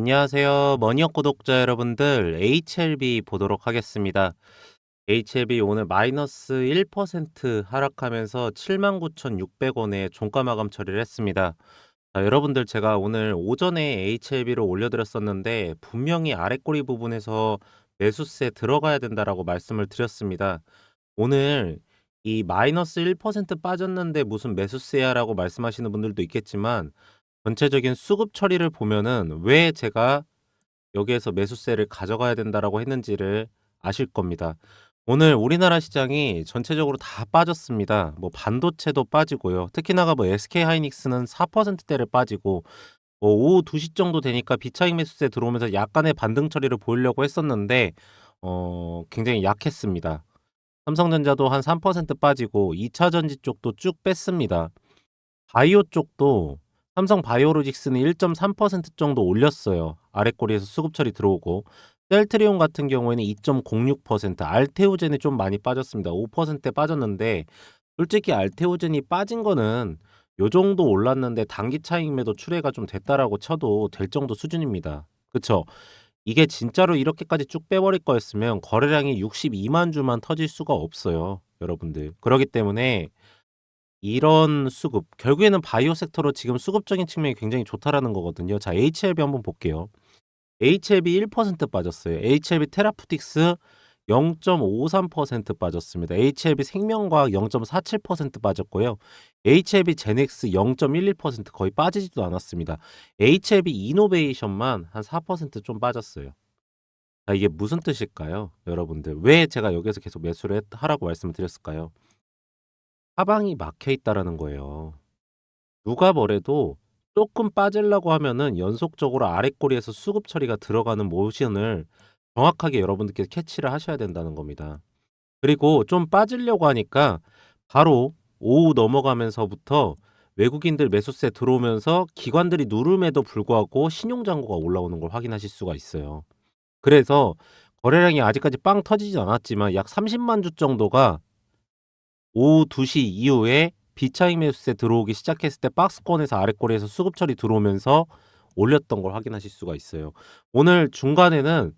안녕하세요. 머니업 구독자 여러분들, HLB 보도록 하겠습니다. HLB 오늘 마이너스 1% 하락하면서 79,600원에 종가 마감 처리를 했습니다. 자, 여러분들 제가 오늘 오전에 HLB를 올려드렸었는데 분명히 아랫꼬리 부분에서 매수세 들어가야 된다라고 말씀을 드렸습니다. 오늘 이 마이너스 1% 빠졌는데 무슨 매수세야라고 말씀하시는 분들도 있겠지만 전체적인 수급 처리를 보면은 왜 제가 여기에서 매수세를 가져가야 된다라고 했는지를 아실 겁니다. 오늘 우리나라 시장이 전체적으로 다 빠졌습니다. 뭐 반도체도 빠지고요. 특히나가 뭐 SK 하이닉스는 4%대를 빠지고 뭐 오후 2시 정도 되니까 비차익 매수세 들어오면서 약간의 반등 처리를 보이려고 했었는데 어 굉장히 약했습니다. 삼성전자도 한 3% 빠지고 2차 전지 쪽도 쭉 뺐습니다. 바이오 쪽도 삼성 바이오로직스는 1.3% 정도 올렸어요. 아랫꼬리에서 수급 처리 들어오고 셀트리온 같은 경우에는 2.06%, 알테오젠이 좀 많이 빠졌습니다. 5%대 빠졌는데 솔직히 알테오젠이 빠진 거는 요 정도 올랐는데 단기 차익 매도 출회가 좀 됐다라고 쳐도 될 정도 수준입니다. 그쵸? 이게 진짜로 이렇게까지 쭉 빼버릴 거였으면 거래량이 62만 주만 터질 수가 없어요. 여러분들. 그러기 때문에 이런 수급, 결국에는 바이오 섹터로 지금 수급적인 측면이 굉장히 좋다라는 거거든요. 자, HLB 한번 볼게요. HLB 1% 빠졌어요. HLB 테라푸틱스 0.53% 빠졌습니다. HLB 생명과학 0.47% 빠졌고요. HLB 제넥스 0.11% 거의 빠지지도 않았습니다. HLB 이노베이션만 한 4%좀 빠졌어요. 자, 이게 무슨 뜻일까요? 여러분들. 왜 제가 여기서 계속 매수를 했- 하라고 말씀을 드렸을까요? 하방이 막혀 있다라는 거예요. 누가 뭐래도 조금 빠지려고 하면은 연속적으로 아랫꼬리에서 수급 처리가 들어가는 모션을 정확하게 여러분들께서 캐치를 하셔야 된다는 겁니다. 그리고 좀 빠지려고 하니까 바로 오후 넘어가면서부터 외국인들 매수세 들어오면서 기관들이 누름에도 불구하고 신용잔고가 올라오는 걸 확인하실 수가 있어요. 그래서 거래량이 아직까지 빵 터지진 않았지만 약 30만 주 정도가 오후 2시 이후에 비차익 매수세 들어오기 시작했을 때 박스권에서 아랫꼬리에서 수급 처리 들어오면서 올렸던 걸 확인하실 수가 있어요. 오늘 중간에는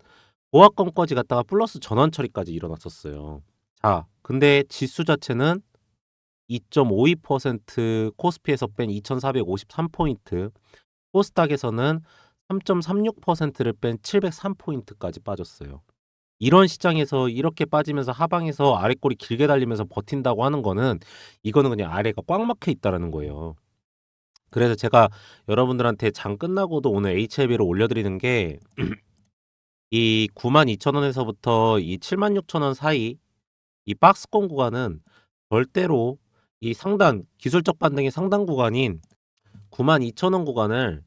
보합권까지 갔다가 플러스 전환 처리까지 일어났었어요. 자, 근데 지수 자체는 2.52% 코스피에서 뺀 2453포인트, 코스닥에서는 3.36%를 뺀 703포인트까지 빠졌어요. 이런 시장에서 이렇게 빠지면서 하방에서 아랫꼬리 길게 달리면서 버틴다고 하는 거는 이거는 그냥 아래가 꽉 막혀 있다라는 거예요. 그래서 제가 여러분들한테 장 끝나고도 오늘 HLB를 올려드리는 게 이 92,000원에서부터 이 76,000원 사이 이 박스권 구간은 절대로 이 상단 기술적 반등의 상단 구간인 92,000원 구간을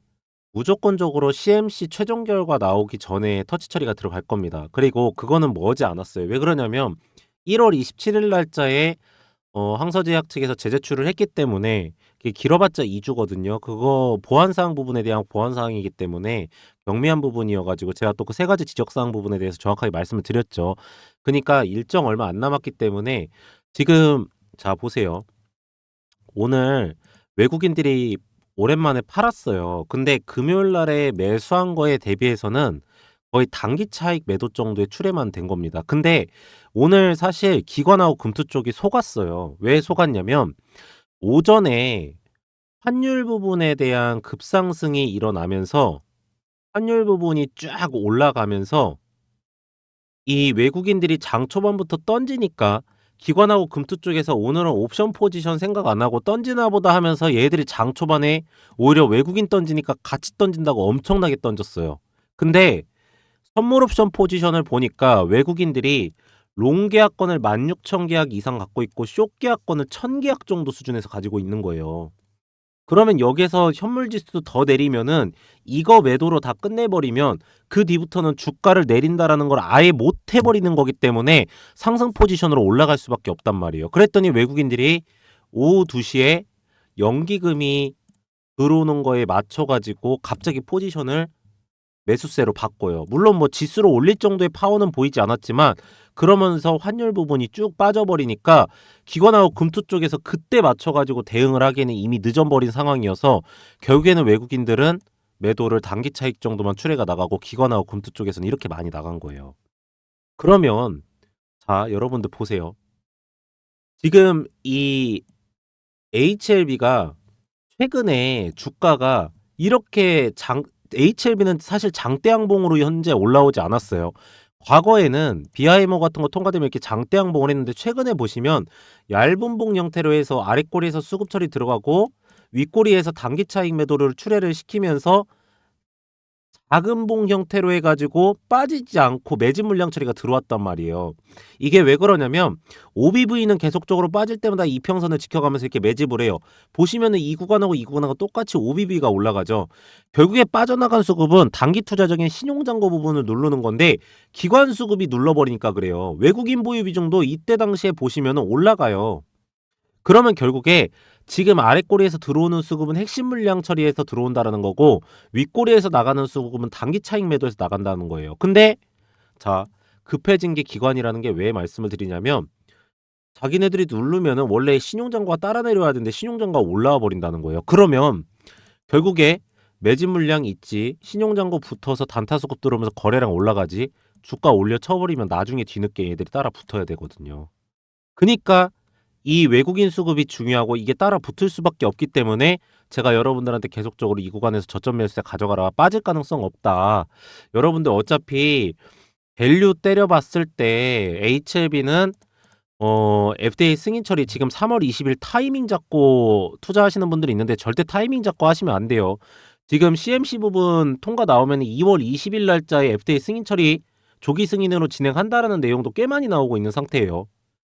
무조건적으로 CMC 최종 결과 나오기 전에 터치 처리가 들어갈 겁니다. 그리고 그거는 뭐지 않았어요. 왜 그러냐면 1월 27일 날짜에 어, 항서제약 측에서 재제출을 했기 때문에 길어봤자 2주거든요. 그거 보안사항 부분에 대한 보안사항이기 때문에 경미한 부분이어가지고 제가 또 그 세 가지 지적사항 부분에 대해서 정확하게 말씀을 드렸죠. 그러니까 일정 얼마 안 남았기 때문에 지금 자 보세요. 오늘 외국인들이 오랜만에 팔았어요. 근데 금요일 날에 매수한 거에 대비해서는 거의 단기 차익 매도 정도의 출회만 된 겁니다. 근데 오늘 사실 기관하고 금투 쪽이 속았어요. 왜 속았냐면 오전에 환율 부분에 대한 급상승이 일어나면서 환율 부분이 쫙 올라가면서 이 외국인들이 장 초반부터 던지니까 기관하고 금투 쪽에서 오늘은 옵션 포지션 생각 안 하고 던지나 보다 하면서 얘들이 장 초반에 오히려 외국인 던지니까 같이 던진다고 엄청나게 던졌어요. 근데 선물 옵션 포지션을 보니까 외국인들이 롱 계약권을 16,000계약 이상 갖고 있고 숏 계약권을 1,000계약 정도 수준에서 가지고 있는 거예요. 그러면 여기서 현물 지수도 더 내리면은 이거 매도로 다 끝내버리면 그 뒤부터는 주가를 내린다라는 걸 아예 못 해버리는 거기 때문에 상승 포지션으로 올라갈 수밖에 없단 말이에요. 그랬더니 외국인들이 오후 2시에 연기금이 들어오는 거에 맞춰가지고 갑자기 포지션을 매수세로 바꿔요. 물론 뭐 지수로 올릴 정도의 파워는 보이지 않았지만 그러면서 환율 부분이 쭉 빠져버리니까 기관하고 금투 쪽에서 그때 맞춰가지고 대응을 하기에는 이미 늦어버린 상황이어서 결국에는 외국인들은 매도를 단기 차익 정도만 추례가 나가고 기관하고 금투 쪽에서는 이렇게 많이 나간 거예요. 그러면 자, 여러분들 보세요. 지금 이 HLB가 최근에 주가가 이렇게 장 HLB는 사실 장대양봉으로 현재 올라오지 않았어요. 과거에는 비하이머 같은 거 통과되면 이렇게 장대양봉을 했는데 최근에 보시면 얇은 봉 형태로 해서 아랫꼬리에서 수급 처리 들어가고 윗꼬리에서 단기 차익 매도를 출회를 시키면서 작은 봉 형태로 해가지고 빠지지 않고 매집 물량 처리가 들어왔단 말이에요. 이게 왜 그러냐면 OBV는 계속적으로 빠질 때마다 이평선을 지켜가면서 이렇게 매집을 해요. 보시면은 이 구간하고 이 구간하고 똑같이 OBV가 올라가죠. 결국에 빠져나간 수급은 단기 투자적인 신용장고 부분을 누르는 건데 기관 수급이 눌러버리니까 그래요. 외국인 보유 비중도 이때 당시에 보시면은 올라가요. 그러면 결국에 지금 아랫꼬리에서 들어오는 수급은 핵심 물량 처리해서 들어온다라는 거고 윗꼬리에서 나가는 수급은 단기 차익 매도해서 나간다는 거예요. 근데 자 급해진 게 기관이라는 게 왜 말씀을 드리냐면 자기네들이 누르면은 원래 신용장고가 따라 내려야 되는데 신용장고가 올라와 버린다는 거예요. 그러면 결국에 매집 물량 있지 신용장고 붙어서 단타 수급 들어오면서 거래량 올라가지 주가 올려 쳐버리면 나중에 뒤늦게 얘들이 따라 붙어야 되거든요. 그니까 이 외국인 수급이 중요하고 이게 따라 붙을 수밖에 없기 때문에 제가 여러분들한테 계속적으로 이 구간에서 저점 매수세 가져가라 빠질 가능성 없다. 여러분들 어차피 밸류 때려봤을 때 HLB는 어 FDA 승인 처리 지금 3월 20일 타이밍 잡고 투자하시는 분들이 있는데 절대 타이밍 잡고 하시면 안 돼요. 지금 CMC 부분 통과 나오면 2월 20일 날짜에 FDA 승인 처리 조기 승인으로 진행한다라는 내용도 꽤 많이 나오고 있는 상태예요.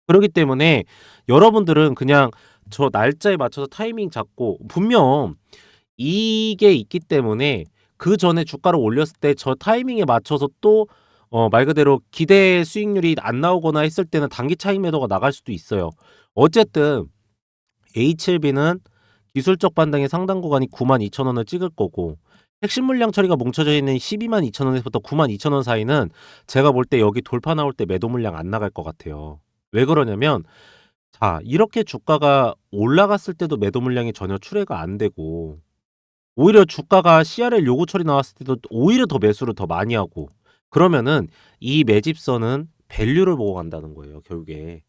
그렇기 때문에 여러분들은 그냥 저 날짜에 맞춰서 타이밍 잡고 분명 이게 있기 때문에 그 전에 주가를 올렸을 때 저 타이밍에 맞춰서 또 어, 말 그대로 기대 수익률이 안 나오거나 했을 때는 단기 차익 매도가 나갈 수도 있어요. 어쨌든 HLB는 기술적 반등의 상당 구간이 9만 2천 원을 찍을 거고 핵심 물량 처리가 뭉쳐져 있는 12만 2천 원에서부터 9만 2천 원 사이는 제가 볼 때 여기 돌파 나올 때 매도 물량 안 나갈 것 같아요. 왜 그러냐면 자 이렇게 주가가 올라갔을 때도 매도 물량이 전혀 출회가 안 되고 오히려 주가가 CRL 요구 처리 나왔을 때도 오히려 더 매수를 더 많이 하고 그러면은 이 매집선은 밸류를 보고 간다는 거예요 결국에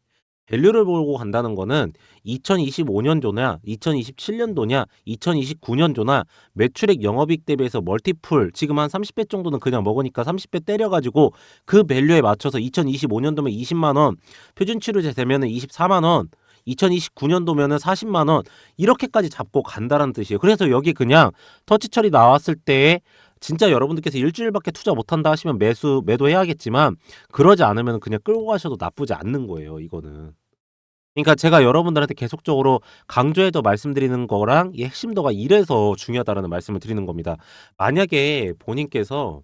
밸류를 보고 간다는 거는 2025년도냐 2027년도냐 2029년도나 매출액 영업이익 대비해서 멀티플 지금 한 30배 정도는 그냥 먹으니까 30배 때려가지고 그 밸류에 맞춰서 2025년도면 20만 원 표준 치료제 되면은 24만 원 2029년도면은 40만 원 이렇게까지 잡고 간다는 뜻이에요. 그래서 여기 그냥 터치 처리 나왔을 때 진짜 여러분들께서 일주일밖에 투자 못한다 하시면 매수 매도해야겠지만 그러지 않으면 그냥 끌고 가셔도 나쁘지 않는 거예요. 이거는. 그러니까 제가 여러분들한테 계속적으로 강조해서 말씀드리는 거랑 이 핵심도가 이래서 중요하다라는 말씀을 드리는 겁니다. 만약에 본인께서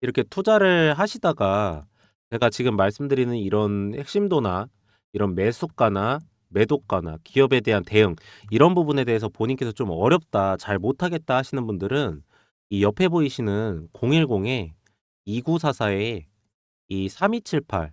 이렇게 투자를 하시다가 제가 지금 말씀드리는 이런 핵심도나 이런 매수가나 매도가나 기업에 대한 대응 이런 부분에 대해서 본인께서 좀 어렵다 잘 못하겠다 하시는 분들은 이 옆에 보이시는 010에 2944에 이 3278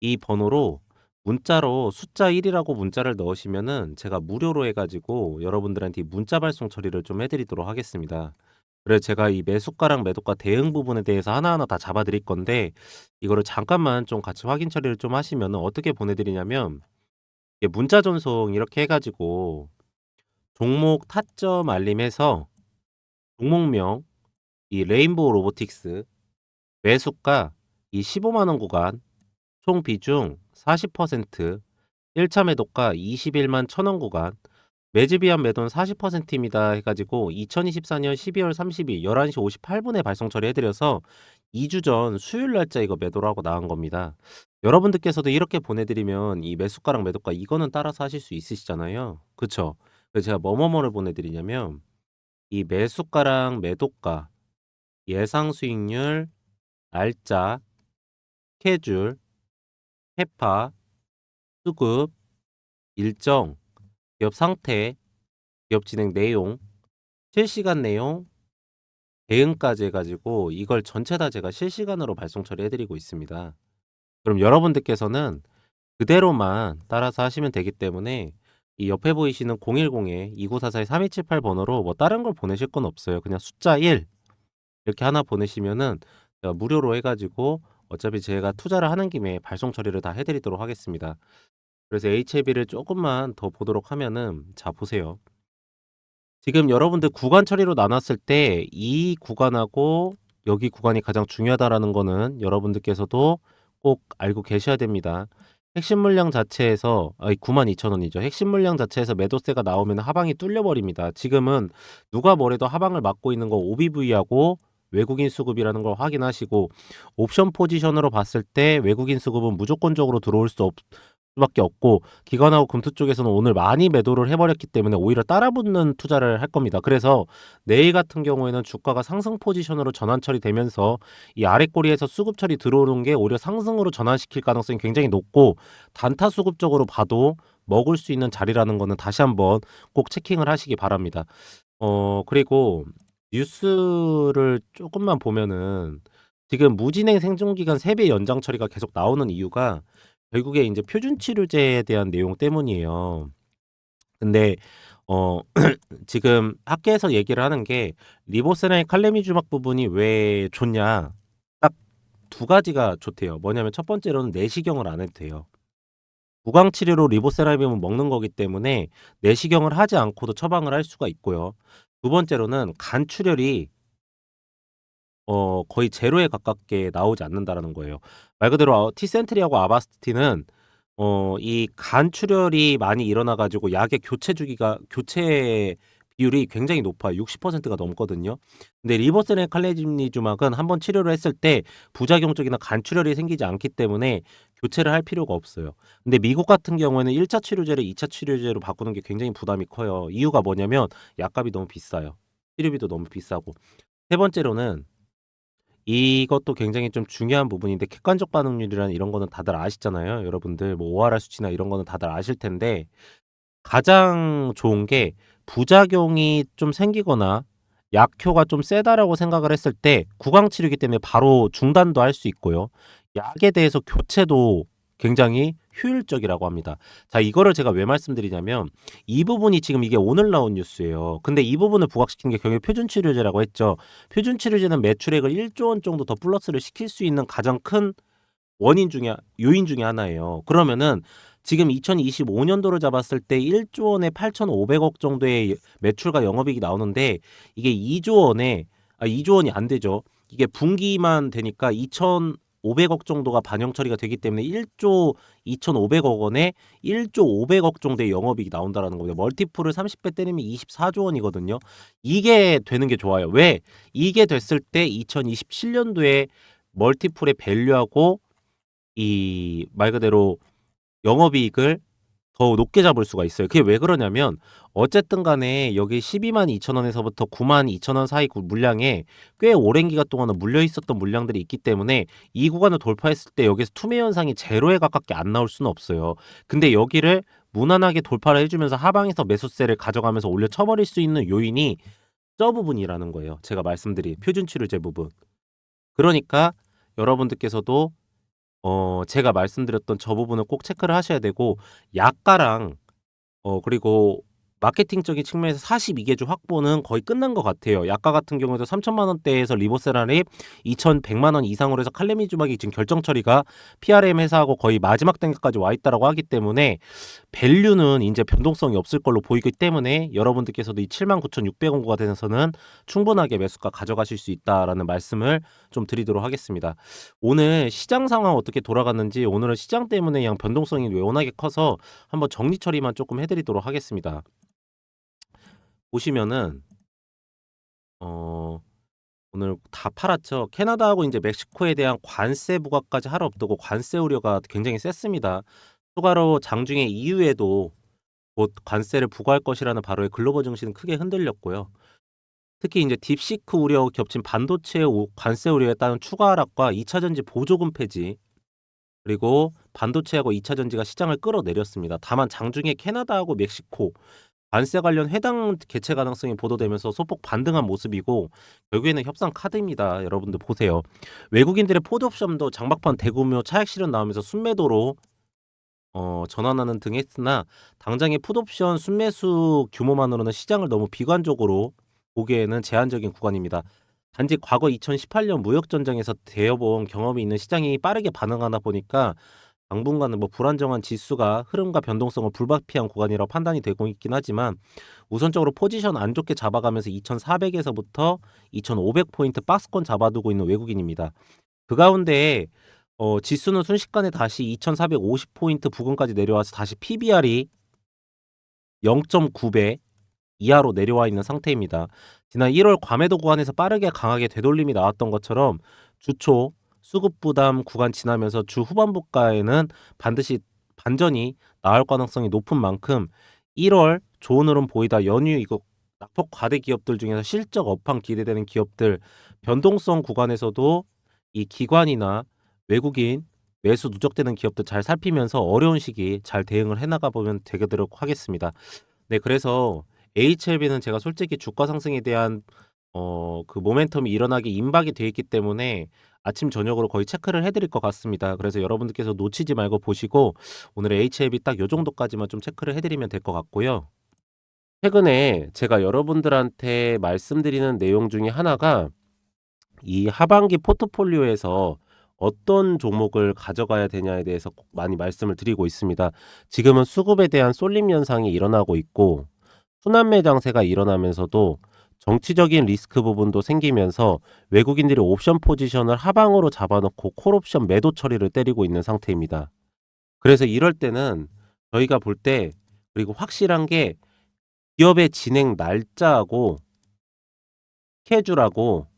이 번호로 문자로 숫자 1이라고 문자를 넣으시면은 제가 무료로 해가지고 여러분들한테 이 문자 발송 처리를 좀 해드리도록 하겠습니다. 그래서 제가 이 매수가랑 매도가 대응 부분에 대해서 하나하나 다 잡아드릴 건데 이거를 잠깐만 좀 같이 확인 처리를 좀 하시면은 어떻게 보내드리냐면 문자 전송 이렇게 해가지고 종목 타점 알림해서 종목명 이 레인보우 로보틱스 매수가 이 15만 원 구간 총 비중 40% 1차 매도가 21만 1천원 구간 매집위한 매도는 40%입니다 해가지고 2024년 12월 30일 11시 58분에 발송 처리해드려서 2주 전 수요일 날짜 이거 매도를 하고 나간 겁니다. 여러분들께서도 이렇게 보내드리면 이 매수가랑 매도가 이거는 따라서 하실 수 있으시잖아요. 그쵸? 그래서 제가 뭐뭐뭐를 보내드리냐면 이 매수가랑 매도가 예상 수익률 날짜 스케줄 해파 수급 일정 기업 상태 기업 진행 내용 실시간 내용 대응까지 해가지고 이걸 전체 다 제가 실시간으로 발송 처리해드리고 있습니다. 그럼 여러분들께서는 그대로만 따라서 하시면 되기 때문에 이 옆에 보이시는 010-2944-3278 번호로 뭐 다른 걸 보내실 건 없어요. 그냥 숫자 1 이렇게 하나 보내시면은 제가 무료로 해 가지고 어차피 제가 투자를 하는 김에 발송 처리를 다 해 드리도록 하겠습니다. 그래서 HLB를 쪼끔만 더 보도록 하면은 자 보세요. 지금 여러분들 구간 처리로 나눴을 때 이 구간하고 여기 구간이 가장 중요하다라는 거는 여러분들께서도 꼭 알고 계셔야 됩니다. 핵심 물량 자체에서 아이 92,000원이죠. 핵심 물량 자체에서 매도세가 나오면 하방이 뚫려 버립니다. 지금은 누가 뭐래도 하방을 막고 있는 거 OBV하고 외국인 수급이라는 걸 확인하시고 옵션 포지션으로 봤을 때 외국인 수급은 무조건적으로 들어올 수 없 수밖에 없고 기관하고 금투 쪽에서는 오늘 많이 매도를 해 버렸기 때문에 오히려 따라붙는 투자를 할 겁니다. 그래서 내일 같은 경우에는 주가가 상승 포지션으로 전환 처리되면서 이 아래 꼬리에서 수급 처리 들어오는 게 오히려 상승으로 전환시킬 가능성이 굉장히 높고 단타 수급적으로 봐도 먹을 수 있는 자리라는 거는 다시 한번 꼭 체킹을 하시기 바랍니다. 어 그리고 뉴스를 쪼끔만 보면은 지금 무진행 생존 기간 3배 연장 처리가 계속 나오는 이유가 결국에 인제 표준 치료제에 대한 내용 때문이에요. 근데 어 지금 학계에서 얘기를 하는 게 리보세라인 칼레미주막 부분이 왜 좋냐. 딱 2 가지가 좋대요. 뭐냐면 첫 번째로는 내시경을 안 해도 돼요. 구강 치료로 리보세라임을 먹는 거기 때문에 내시경을 하지 않고도 처방을 할 수가 있고요. 두 번째로는 간 출혈이 어 거의 제로에 가깝게 나오지 않는다라는 거예요. 말 그대로 어 티센트리하고 아바스틴은 어 이 간 출혈이 많이 일어나 가지고 약의 교체 주기가 교체 비율이 굉장히 높아요. 60%가 넘거든요. 근데 리보세라인 칼레미주막은 한번 치료를 했을 때 부작용적이나 간 출혈이 생기지 않기 때문에 교체를 할 필요가 없어요. 근데 미국 같은 경우에는 1차 치료제를 2차 치료제로 바꾸는 게 굉장히 부담이 커요. 이유가 뭐냐면 약값이 너무 비싸요. 치료비도 너무 비싸고. 세 번째로는 이것도 굉장히 좀 중요한 부분인데 객관적 반응률이라는 이런 거는 다들 아시잖아요. 여러분들 뭐 ORR 수치나 이런 거는 다들 아실 텐데 가장 좋은 게 부작용이 좀 생기거나 약효가 좀 세다라고 생각을 했을 때 구강 치료이기 때문에 바로 중단도 할 수 있고요. 약에 대해서 교체도 굉장히 효율적이라고 합니다. 자 이거를 제가 왜 말씀드리냐면 이 부분이 지금 이게 오늘 나온 뉴스예요. 근데 이 부분을 부각시킨 게 결국에 표준 치료제라고 했죠. 표준 치료제는 매출액을 1조 원 정도 더 플러스를 시킬 수 있는 가장 큰 원인 중에 요인 중에 하나예요. 그러면은 지금 2025년도를 잡았을 때 1조 원에 8,500억 정도의 매출과 영업이익이 나오는데 이게 2조 원에 아 2조 원이 안 되죠. 이게 분기만 되니까 2,500억 정도가 반영 처리가 되기 때문에 1조 2,500억 원에 1조 500억 정도의 영업이익이 나온다라는 겁니다. 멀티플을 30배 때리면 24조 원이거든요. 이게 되는 게 좋아요. 왜? 이게 됐을 때 2027년도에 멀티플의 밸류하고 이 말 그대로 영업이익을 더 높게 잡을 수가 있어요. 그게 왜 그러냐면 어쨌든 간에 여기 122,200,000원에서부터 92,000원 사이 구 물량에 꽤 오랜 기간 동안은 물려 있었던 물량들이 있기 때문에 이 구간을 돌파했을 때 여기서 투매 현상이 제로에 가깝게 안 나올 수는 없어요. 근데 여기를 무난하게 돌파를 해 주면서 하방에서 매수세를 가져가면서 올려 쳐 버릴 수 있는 요인이 저 부분이라는 거예요. 제가 말씀드린 표준 치료제 부분. 그러니까 여러분들께서도 어 제가 말씀드렸던 저 부분을 꼭 체크를 하셔야 되고 약가랑 어 그리고 마케팅적인 측면에서 42개 주 확보는 거의 끝난 것 같아요. 약가 같은 경우에도 3,000만 원대에서 리보세라립 2,100만 원 이상으로 해서 칼레미 주막이 지금 결정 처리가 PRM 회사하고 거의 마지막 단계까지 와 있다라고 하기 때문에 밸류는 인제 변동성이 없을 걸로 보이기 때문에 여러분들께서도 이 79,600원 구간에서는 충분하게 매수가 가져가실 수 있다라는 말씀을 좀 드리도록 하겠습니다. 오늘 시장 상황 어떻게 돌아갔는지 오늘은 시장 때문에 그냥 변동성이 워낙에 커서 한번 정리 처리만 쪼끔 해 드리도록 하겠습니다. 보시면은 어 오늘 다 팔았죠. 캐나다하고 인제 멕시코에 대한 관세 부과까지 할 없다고 관세 우려가 굉장히 셌습니다. 추가로 장중에 EU에도 곧 관세를 부과할 것이라는 발언에 글로벌 증시는 크게 흔들렸고요. 특히 인제 딥시크 우려 겹친 반도체 우 관세 우려에 따른 추가 하락과 2차 전지 보조금 폐지 그리고 반도체하고 2차 전지가 시장을 끌어내렸습니다. 다만 장중에 캐나다하고 멕시코 관세 관련 회담 개최 가능성이 보도되면서 소폭 반등한 모습이고 결국에는 협상 카드입니다. 여러분들 보세요. 외국인들의 풋 옵션도 장막판 대규모 차익 실현 나오면서 순매도로 어 전환하는 등 했으나 당장의 풋옵션 순매수 규모만으로는 시장을 너무 비관적으로 보기에는 제한적인 구간입니다. 단지 과거 2018년 무역 전쟁에서 대여본 경험이 있는 시장이 빠르게 반응하다 보니까 당분간은 뭐 불안정한 지수가 흐름과 변동성을 불가피한 구간이라고 판단이 되고 있긴 하지만 우선적으로 포지션 안 좋게 잡아가면서 2,400에서부터 2,500포인트 박스권 잡아두고 있는 외국인입니다. 그 가운데 어 지수는 순식간에 다시 2,450포인트 부근까지 내려와서 다시 PBR이 0.9배 이하로 내려와 있는 상태입니다. 지난 1월 과매도 구간에서 빠르게 강하게 되돌림이 나왔던 것처럼 주초 수급 부담 구간 지나면서 주 후반부가에는 반드시 반전이 나올 가능성이 높은 만큼 1월 좋은 흐름 보이다 연휴 이거 낙폭 과대 기업들 중에서 실적 업황 기대되는 기업들 변동성 구간에서도 이 기관이나 외국인 매수 누적되는 기업들 잘 살피면서 어려운 시기 잘 대응을 해나가 보면 되도록 하겠습니다. 네, 그래서 HLB는 제가 솔직히 주가 상승에 대한 어, 그 모멘텀이 일어나기 임박이 돼 있기 때문에 아침 저녁으로 거의 체크를 해 드릴 것 같습니다. 그래서 여러분들께서 놓치지 말고 보시고 오늘의 HLB 딱요 정도까지만 좀 체크를 해 드리면 될 것 같고요. 최근에 제가 여러분들한테 말씀드리는 내용 중에 하나가 이 하반기 포트폴리오에서 어떤 종목을 가져가야 되냐에 대해서 꼭 많이 말씀을 드리고 있습니다. 지금은 수급에 대한 쏠림 현상이 일어나고 있고 순환매 장세가 일어나면서도 정치적인 리스크 부분도 생기면서 외국인들이 옵션 포지션을 하방으로 잡아놓고 콜옵션 매도 처리를 때리고 있는 상태입니다. 그래서 이럴 때는 저희가 볼 때 그리고 확실한 게 기업의 진행 날짜하고 스케줄하고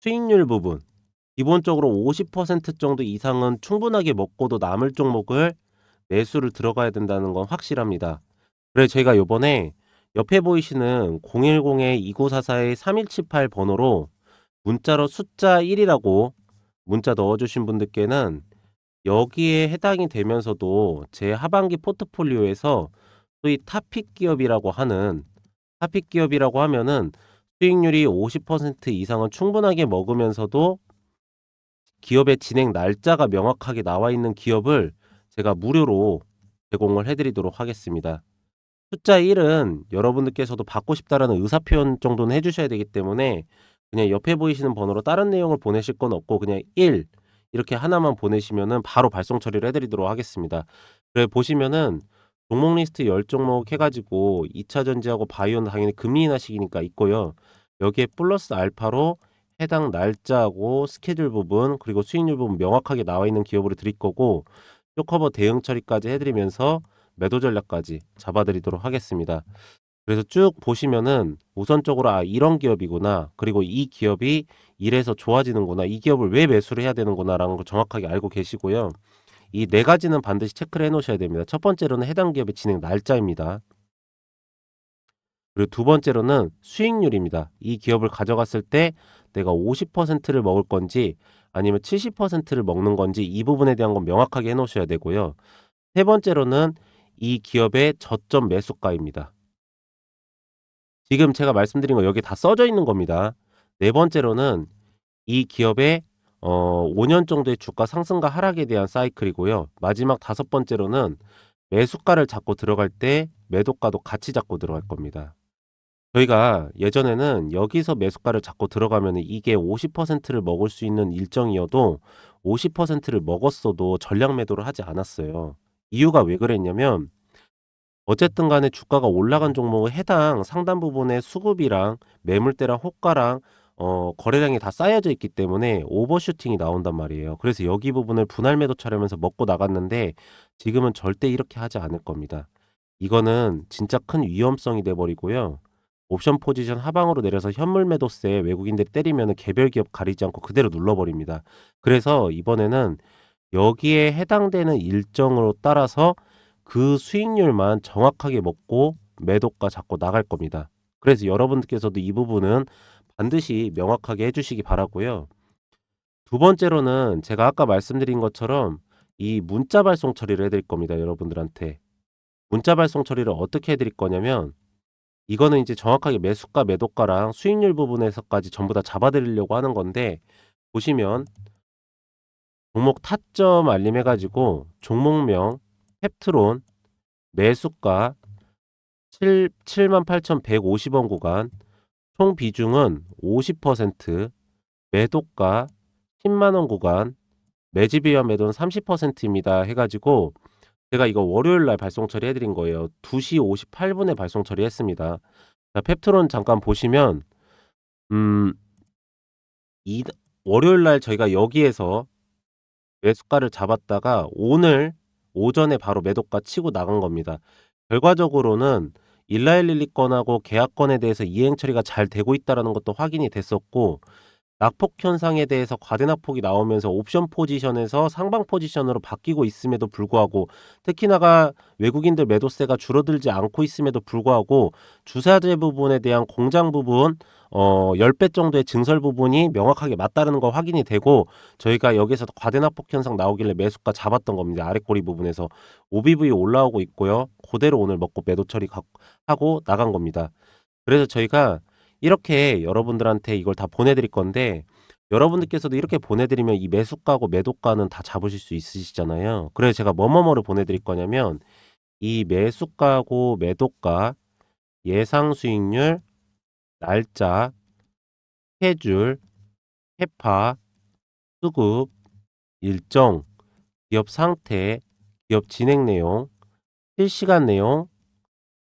수익률 부분 기본적으로 50% 정도 이상은 충분하게 먹고도 남을 종목을 매수를 들어가야 된다는 건 확실합니다. 그래서 제가 요번에 옆에 보이시는 010-2944-3178 번호로 문자로 숫자 1이라고 문자 넣어주신 분들께는 여기에 해당이 되면서도 제 하반기 포트폴리오에서 소위 타픽 기업이라고 하는 타픽 기업이라고 하면은 수익률이 50% 이상은 충분하게 먹으면서도 기업의 진행 날짜가 명확하게 나와 있는 기업을 제가 무료로 제공을 해드리도록 하겠습니다. 숫자 1은 여러분들께서도 받고 싶다라는 의사 표현 정도는 해주셔야 되기 때문에 그냥 옆에 보이시는 번호로 다른 내용을 보내실 건 없고 그냥 1 이렇게 하나만 보내시면은 바로 발송 처리를 해드리도록 하겠습니다. 그래 보시면은 종목 리스트 10종목 해가지고 2차 전지하고 바이오는 당연히 금리 인하 시기니까 있고요. 여기에 플러스 알파로 해당 날짜하고 스케줄 부분 그리고 수익률 부분 명확하게 나와 있는 기업으로 드릴 거고 쇼커버 대응 처리까지 해드리면서 매도 전략까지 잡아드리도록 하겠습니다. 그래서 쭉 보시면은 우선적으로 아 이런 기업이구나 그리고 이 기업이 이래서 좋아지는구나 이 기업을 왜 매수를 해야 되는구나라는 걸 정확하게 알고 계시고요. 이 네 가지는 반드시 체크를 해 놓으셔야 됩니다. 첫 번째로는 해당 기업의 진행 날짜입니다. 그리고 두 번째로는 수익률입니다. 이 기업을 가져갔을 때 내가 50%를 먹을 건지 아니면 70%를 먹는 건지 이 부분에 대한 건 명확하게 해 놓으셔야 되고요. 세 번째로는 이 기업의 저점 매수가입니다. 지금 제가 말씀드린 거 여기 다 써져 있는 겁니다. 네 번째로는 이 기업의 어, 5년 정도의 주가 상승과 하락에 대한 사이클이고요. 마지막 다섯 번째로는 매수가를 잡고 들어갈 때 매도가도 같이 잡고 들어갈 겁니다. 저희가 예전에는 여기서 매수가를 잡고 들어가면 이게 50%를 먹을 수 있는 일정이어도 50%를 먹었어도 전량 매도를 하지 않았어요. 이유가 왜 그랬냐면 어쨌든 간에 주가가 올라간 종목은 해당 상단 부분의 수급이랑 매물대랑 호가랑 어, 거래량이 다 쌓여져 있기 때문에 오버슈팅이 나온단 말이에요. 그래서 여기 부분을 분할 매도 처리하면서 먹고 나갔는데 지금은 절대 이렇게 하지 않을 겁니다. 이거는 진짜 큰 위험성이 돼 버리고요. 옵션 포지션 하방으로 내려서 현물 매도세 외국인들이 때리면 개별 기업 가리지 않고 그대로 눌러버립니다. 그래서 이번에는 여기에 해당되는 일정으로 따라서 그 수익률만 정확하게 먹고 매도가 잡고 나갈 겁니다. 그래서 여러분들께서도 이 부분은 반드시 명확하게 해주시기 바라고요. 두 번째로는 제가 아까 말씀드린 것처럼 이 문자 발송 처리를 해드릴 겁니다. 여러분들한테. 문자 발송 처리를 어떻게 해드릴 거냐면 이거는 이제 정확하게 매수가 매도가랑 수익률 부분에서까지 전부 다 잡아드리려고 하는 건데 보시면 종목 타점 알림 해가지고 종목명 펩트론 매수가 7 78,150원 구간 총 비중은 50% 매도가 10만 원 구간 매집이와 매도는 30%입니다. 해 가지고 제가 이거 월요일 날 발송 처리해 드린 거예요. 2시 58분에 발송 처리했습니다. 자, 펩트론 잠깐 보시면 음, 이 월요일 날 저희가 여기에서 매수가를 잡았다가 오늘 오전에 바로 매도가 치고 나간 겁니다. 결과적으로는 일라일릴리 건하고 계약건에 대해서 이행 처리가 잘 되고 있다라는 것도 확인이 됐었고 낙폭 현상에 대해서 과대낙폭이 나오면서 옵션 포지션에서 상방 포지션으로 바뀌고 있음에도 불구하고 특히나가 외국인들 매도세가 줄어들지 않고 있음에도 불구하고 주사제 부분에 대한 공장 부분 어 10배 정도의 증설 부분이 명확하게 맞다는 거 확인이 되고 저희가 여기서 과대낙폭 현상 나오길래 매수가 잡았던 겁니다. 아랫꼬리 부분에서 OBV 올라오고 있고요. 그대로 오늘 먹고 매도 처리 가- 하고 나간 겁니다. 그래서 저희가 이렇게 여러분들한테 이걸 다 보내드릴 건데 여러분들께서도 이렇게 보내드리면 이 매수가고 매도가는 다 잡으실 수 있으시잖아요. 그래서 제가 뭐뭐뭐를 보내드릴 거냐면 이 매수가고 매도가 예상 수익률 날짜 스케줄 해파 수급 일정 기업 상태 기업 진행 내용 실시간 내용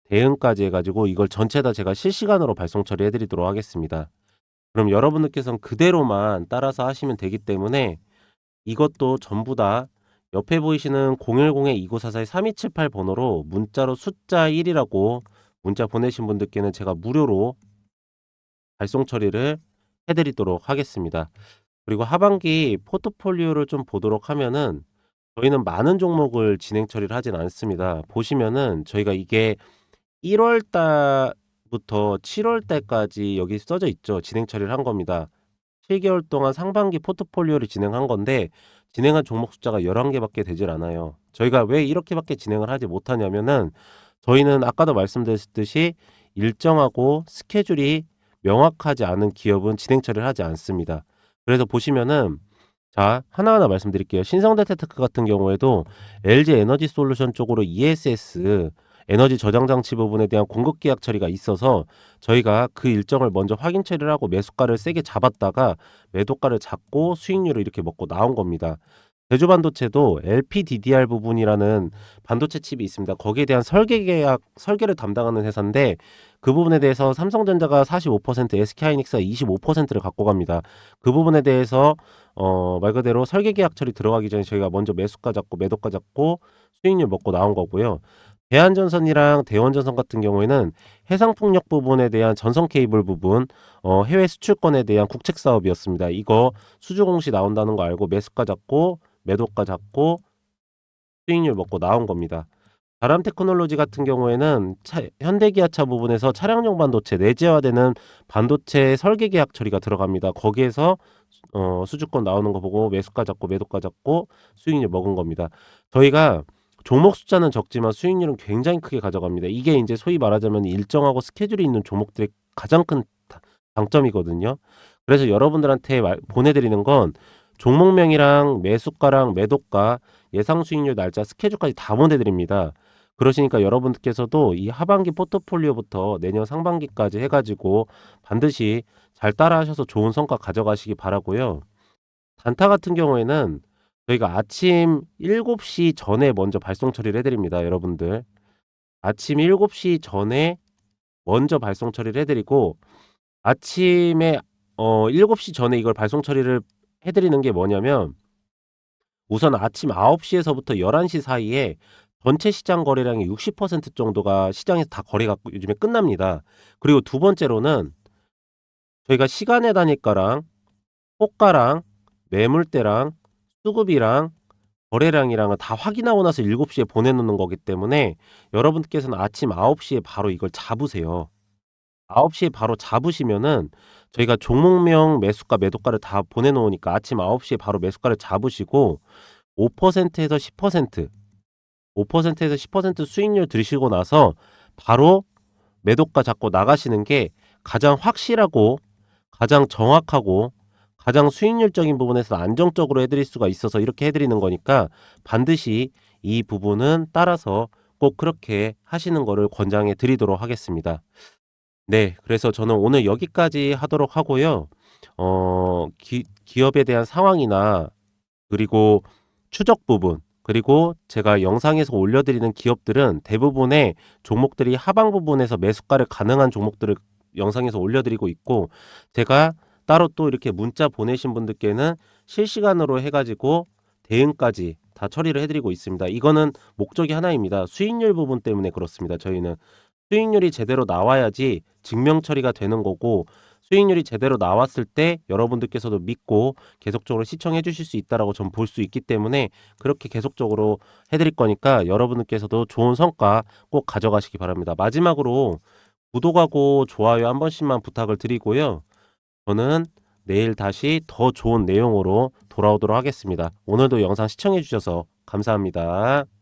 대응까지 해가지고 이걸 전체 다 제가 실시간으로 발송 처리해 드리도록 하겠습니다. 그럼 여러분들께서는 그대로만 따라서 하시면 되기 때문에 이것도 전부 다 옆에 보이시는 010-2944-3278 번호로 문자로 숫자 1이라고 문자 보내신 분들께는 제가 무료로 발송 처리를 해드리도록 하겠습니다. 그리고 하반기 포트폴리오를 좀 보도록 하면은 저희는 많은 종목을 진행 처리를 하진 않습니다. 보시면은 저희가 이게 1월 달부터 7월 달까지 여기 써져 있죠. 진행 처리를 한 겁니다. 7개월 동안 상반기 포트폴리오를 진행한 건데 진행한 종목 숫자가 11개밖에 되질 않아요. 저희가 왜 이렇게밖에 진행을 하지 못하냐면은 저희는 아까도 말씀드렸듯이 일정하고 스케줄이 명확하지 않은 기업은 진행 처리를 하지 않습니다. 그래서 보시면은 자, 하나하나 말씀드릴게요. 신성대테크 같은 경우에도 LG 에너지 솔루션 쪽으로 ESS 에너지 저장 장치 부분에 대한 공급 계약 처리가 있어서 저희가 그 일정을 먼저 확인 처리를 하고 매수가를 세게 잡았다가 매도가를 잡고 수익률을 이렇게 먹고 나온 겁니다. 제주반도체도 LPDDR 부분이라는 반도체 칩이 있습니다. 거기에 대한 설계 계약 설계를 담당하는 회사인데 그 부분에 대해서 삼성전자가 45%, SK하이닉스가 25%를 갖고 갑니다. 그 부분에 대해서 어, 말 그대로 설계 계약 처리 들어가기 전에 저희가 먼저 매수가 잡고 매도가 잡고 수익률 먹고 나온 거고요. 대한전선이랑 대원전선 같은 경우에는 해상풍력 부분에 대한 전선 케이블 부분, 어, 해외 수출권에 대한 국책 사업이었습니다. 이거 수주 공시 나온다는 거 알고 매수가 잡고 매도가 잡고 수익률 먹고 나온 겁니다. 바람 테크놀로지 같은 경우에는 차, 현대기아차 부분에서 차량용 반도체 내재화되는 반도체 설계 계약 처리가 들어갑니다. 거기에서 어, 수주권 나오는 거 보고 매수가 잡고 매도가 잡고 수익률 먹은 겁니다. 저희가 종목 숫자는 적지만 수익률은 굉장히 크게 가져갑니다. 이게 이제 소위 말하자면 일정하고 스케줄이 있는 종목들의 가장 큰 다- 장점이거든요. 그래서 여러분들한테 말- 보내드리는 건 종목명이랑 매수가랑 매도가 예상 수익률 날짜 스케줄까지 다 보내드립니다. 그러시니까 여러분들께서도 이 하반기 포트폴리오부터 내년 상반기까지 해가지고 반드시 잘 따라하셔서 좋은 성과 가져가시기 바라고요. 단타 같은 경우에는 저희가 아침 7시 전에 먼저 발송 처리를 해드립니다. 여러분들. 아침 7시 전에 먼저 발송 처리를 해드리고 아침에 어 7시 전에 이걸 발송 처리를 해드리는 게 뭐냐면 우선 아침 9시에서부터 11시 사이에 전체 시장 거래량의 60% 정도가 시장에서 다 거래가 요즘에 끝납니다. 그리고 두 번째로는 저희가 시간의 단위가랑 호가랑 매물대랑 수급이랑 거래량이랑은 다 확인하고 나서 7시에 보내놓는 거기 때문에 여러분께서는 아침 9시에 바로 이걸 잡으세요. 9시에 바로 잡으시면은 저희가 종목명 매수가 매도가를 다 보내 놓으니까 아침 9시에 바로 매수가를 잡으시고 5%에서 10% 5%에서 10% 수익률 들으시고 나서 바로 매도가 잡고 나가시는 게 가장 확실하고 가장 정확하고 가장 수익률적인 부분에서 안정적으로 해드릴 수가 있어서 이렇게 해드리는 거니까 반드시 이 부분은 따라서 꼭 그렇게 하시는 거를 권장해 드리도록 하겠습니다. 네, 그래서 저는 오늘 여기까지 하도록 하고요. 어, 기, 기업에 대한 상황이나 그리고 추적 부분 그리고 제가 영상에서 올려드리는 기업들은 대부분의 종목들이 하방 부분에서 매수가를 가능한 종목들을 영상에서 올려드리고 있고 제가 따로 또 이렇게 문자 보내신 분들께는 실시간으로 해 가지고 대응까지 다 처리를 해 드리고 있습니다. 이거는 목적이 하나입니다. 수익률 부분 때문에 그렇습니다. 저희는 수익률이 제대로 나와야지 증명 처리가 되는 거고 수익률이 제대로 나왔을 때 여러분들께서도 믿고 계속적으로 시청해 주실 수 있다라고 전 볼 수 있기 때문에 그렇게 계속적으로 해드릴 거니까 여러분들께서도 좋은 성과 꼭 가져가시기 바랍니다. 마지막으로 구독하고 좋아요 한 번씩만 부탁을 드리고요. 저는 내일 다시 더 좋은 내용으로 돌아오도록 하겠습니다. 오늘도 영상 시청해 주셔서 감사합니다.